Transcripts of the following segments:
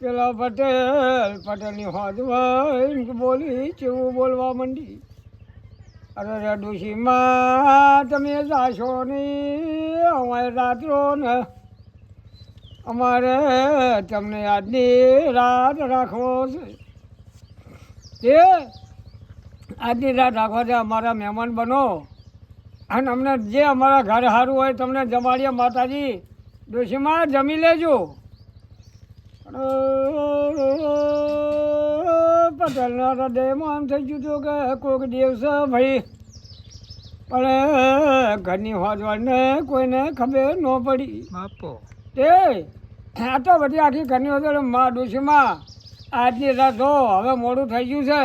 પેલા પટેલ, પટેલની હોજમાં બોલી, ચેવું બોલવા માંડી? અરે રે ડોશીમાં તમે જાશો નહીં, અમારે રાત્રો ને અમારે તમને આજની રાત રાખવો છે. એ આજની રાત રાખવા છે, અમારા મહેમાન બનો. અને અમને જે અમારા ઘર સારું હોય, તમને જમાડીએ માતાજી. ડોશીમાં જમી લેજો. પટેલના હૃદયમાં એમ થઈ ગયું હતું કે કોઈક દિવસ ભાઈ પણ ઘરની હોજવાળને કોઈને ખબર ન પડી. બાપો. તે આ તો બધી આખી ઘરની હોજવાળમાં ડોશીમાં આજની રાત હવે મોડું થઈ ગયું છે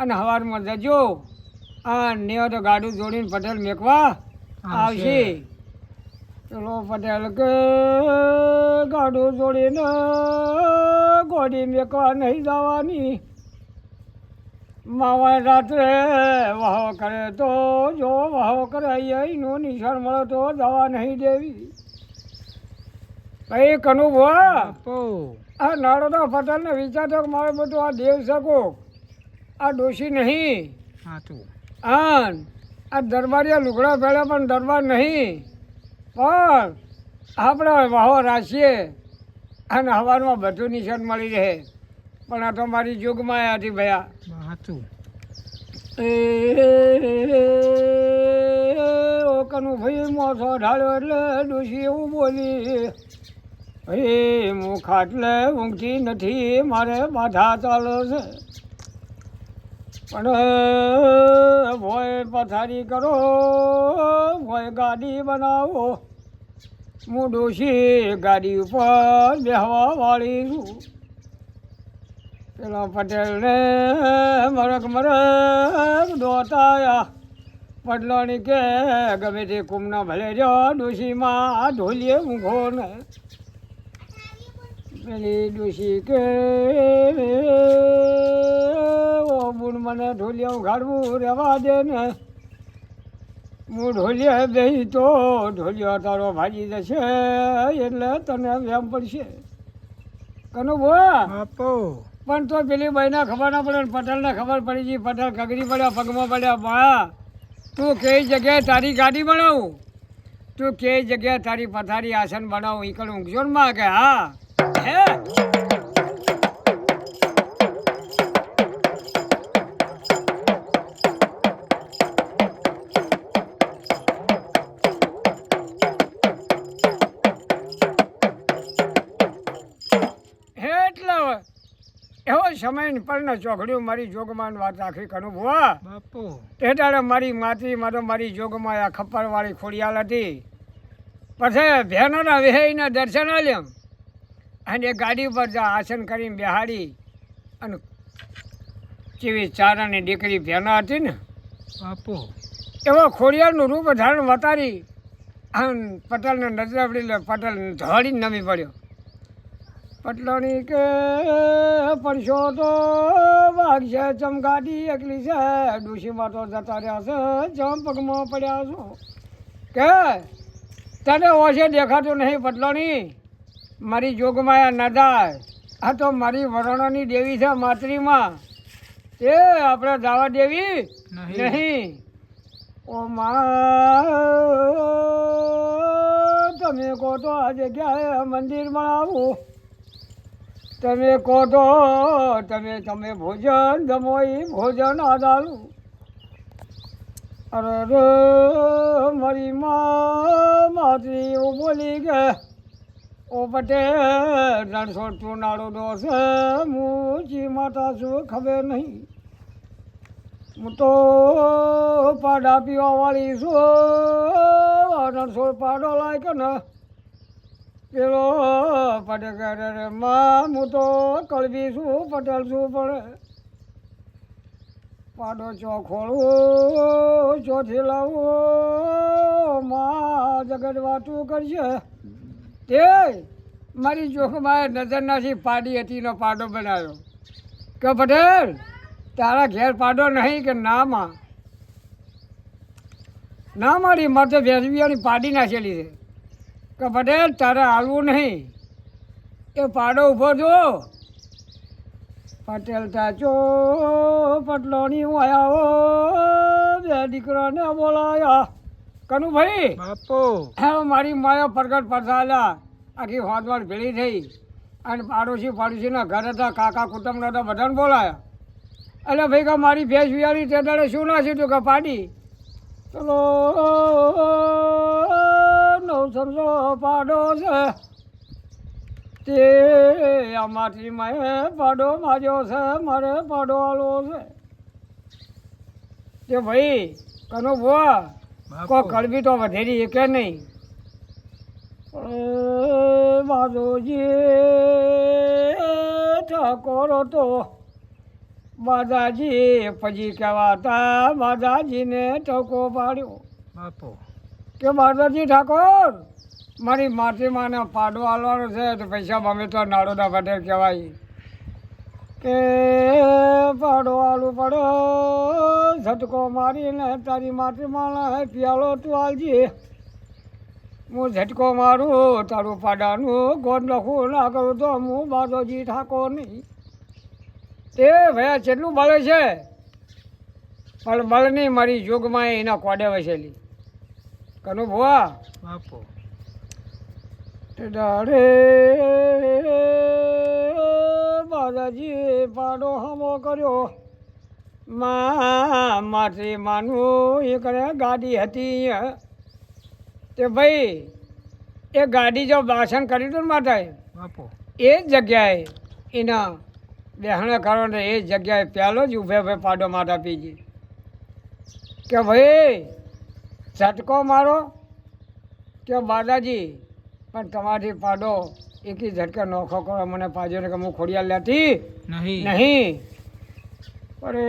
અને સવારમાં જજો. આ ને તો ગાડું જોડીને પટેલ મેકવા આવશે. પેલો પટેલ કે ગાડું જોડીને ગોડી મેકવા નહીં જવાની. માવા રાત્રે વાહો કરે તો જો વાહો કરે અહીંનો નિશાન મળે તો જવા નહીં દેવી. કઈ બાપો આ નાડોદા પટેલને વિચારતો કે મારે બધું આ દેવ શકો આ ડોશી નહીં. હા આ દરબારિયા લુગડા પહેલા પણ દરબાર નહીં. પણ આપણે વાહો રાખીએ અને હવારમાં બધું નિશાન મળી રહે. પણ આ તો મારી જોગમાં હતી ભયા. સાચું. ઓ ભાઈ મોસો ઢાળ્યો એટલે ડોશી એવું બોલી. ભાઈ હું ખાટલે ઊંઘતી નથી મારે બાધા ચાલો છે. પણ ભોય પથારી કરો, ભોય ગાડી બનાવો. હું ડોશી ગાડી ઉપર બેહવા વાળી છું પેલા પટેલને મરક મરક દોતાયા પડલોની કે, ગમે તે કુમના ભલે જો ડોશીમાં ઢોલીએ ઊંઘો ને પેલી ડોશી કે બુણ મને ઢોલિયા ગાડવું રહેવા દે ને. હું ઢોલિયા બેહી તો ઢોલિયો તારો ભાજી જશે એટલે તને વેમ પડશે. કનુ બાપો. પણ તો પેલી ભાઈને ખબર ના પડે ને પટેલને ખબર પડી ગઈ પટેલ કગરી પડ્યા પગમાં પડ્યા બા તું કઈ જગ્યાએ તારી ગાડી બનાવું? તું કઈ જગ્યાએ તારી પથારી આસન બનાવું? ઈ કણ ઊંઘજો ને માં કે હા? હે? સમય ને પણ ચોઘડ્યું મારી જોગમાન વાત આખી કરું ભુવા બાપો. તે દાડે મારી માતી મારો મારી જોગમાં આ ખપ્પરવાળી ખોડિયાલ હતી. પછી બહેનોના વિહયના દર્શન આલ્યમ અને એ ગાડી ઉપર જા આસન કરીને બેહાડી અને જેવી ચારાની દીકરી ભેના હતી ને. બાપુ. એવો ખોડિયાળનું રૂપ ધારણ વતારી અને પટેલને નજર પડી લે પટેલ ધોળી નમી પડ્યો. પટલોની કે પડશો તો વાઘ છે ચમગાડી એકલી છે ડોશીમાં તો જતા રહ્યા છે જમ પગમાં પડ્યા છો. કે તને ઓછે દેખાતું નહીં પટલણી? મારી જોગમાયા નદાય આ તો મારી વરણોની દેવી છે માતરીમાં. એ આપણે દાવા દેવી? નહીં. ઓ મા તમે કહો તો આ જગ્યાએ મંદિરમાં બનાવું તમે કહો તો તમે તમે ભોજન જમો એ ભોજન આદાલું અરે રે, મારી માતરી એવું બોલી કે, ઓ પટેલ રણછોડ નાડો દોષ જી માતા શું ખબર નહીં. હું તો પાડા પીવા વાળી છું રણછોડ પાડો લાયક ને પેલો પટેલ રે માં હું તો કળવી છું, પટેલ છું, પણ પાડો ચો ખોલવું ચોથી લાવું, માં જગત વાતું કરશે. તે મારી ચોખમાં નજર નાથી પાડી હતી નો પાડો બનાવ્યો. કે પટેલ, તારા ઘેર પાડો નહીં કે ના માં ના મારી મારે તો વેસવિયાની પાડી નાખેલી છે. કે પટેલ તારે હાલવું નહીં એ પાડો ઊભો જો પટેલ ચાચો પટલોની આયાઓ બે દીકરાને બોલાયા. કનુભાઈ બાપો. હે મારી માયા પ્રગટ પડતા આખી હોદવાડ ભેળી થઈ. અને પાડોશી પાડોશીના ઘર હતા કાકા કુટુંબના હતા બધાને બોલાયા. એટલે ભાઈ કે મારી ભેંસ વિયારી તે દાડે શું ના સીધું કે પાડી? ચલો. નવ સમજો પાડો છે. તે આમાંથી મેં પાડો માર્યો છે મારે પાડો આલો છે. તે ભાઈ કનો ભુવા કો કડવી તો વધેરી કે નહીં? માધોજી ઠાકોર તો માધાજી પછી કહેવાતા માધાજીને ટકો પાડ્યો. બાપુ. કે માધવજી ઠાકોર, મારી માટી માને પાડો આલવાનો છે તો પૈસા મમ્મી તો નાડોદા પટેલ કહેવાય. કે પાડો આલું પડો, ઝટકો મારીને તારી માટી માને પિયાલો તું આલજી. હું ઝટકો મારું, તારું પાડાનું ગોળ લખું, ના કરું તો હું માધવજી ઠાકોર નહીં તે ભયા કેટલું બળે છે. પણ બળ નહીં મારી જોગમાં એના કોડે વસેલી. કનું ભુવા. બાપો. દાડે બાલાજી પાડો હમો કર્યો. મા માથી માનું એ કરે ગાડી હતી. તે ભાઈ એ ગાડી જો ભાષણ કરી દઉં માતાએ બાપો. એ જ જગ્યાએ એના બેહણા કારણે એ જગ્યાએ પહેલો જ ઊભે ઊભે પાડો માથા પીજી. કે ભાઈ ઝટકો મારો કે બાદાજી પણ તમારી પાડો. એકી ઝટકે નોખો કરો મને પાજો ને કે હું ખોડિયા લેતી નહીં. નહીં. અરે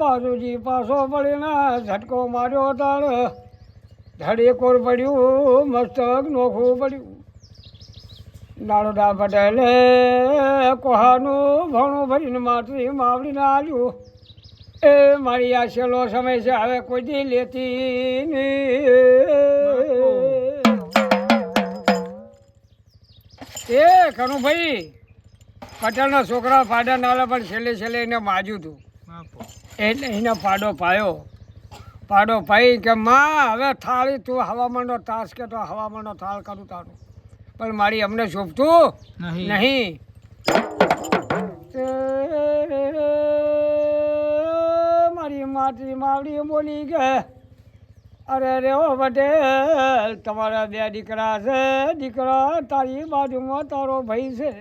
બાજુજી પાછો પડીને ઝટકો માર્યો તાળ ધડે કોર પડ્યું મસ્તક નોખું પડ્યું. નાળોડા પટેલે કોહાનું ભણું ભરીને માથરી માવડીને આવ્યું એ મારી આ છેલ્લો સમય છે હવે કોઈ દી લેતી એ કનુભાઈ પટેલના છોકરા ફાડા નાલા પણ છેલ્લે છેલ્લે એને માજ્યું હતું એટલે એને પાડો પાયો. પાડો પાઈ કે માં હવે થાળી તું હવામાનનો તાસ કે તો હવામાનનો થાળ કરું તારું. પણ મારી અમને શોભતું નહીં. નહીં. મારી માતરી માવડી બોલી કે, અરે રે ઓ પટેલ તમારા બે દીકરા છે, દીકરા તારી બાજુમાં તારો ભાઈ છે.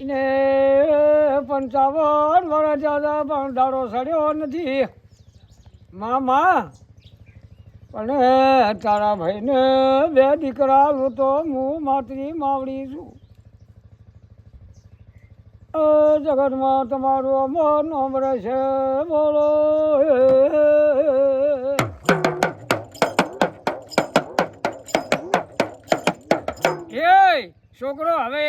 એને પંચાવન વર્ષ દાદા પણ દાડો સડ્યો નથી. મામા, પણ તારા ભાઈને બે દીકરા હું તો હું માતરી માવડી છું. જગતમાં તમારું અમર નામ રહેશે. બોલો એ છોકરો હવે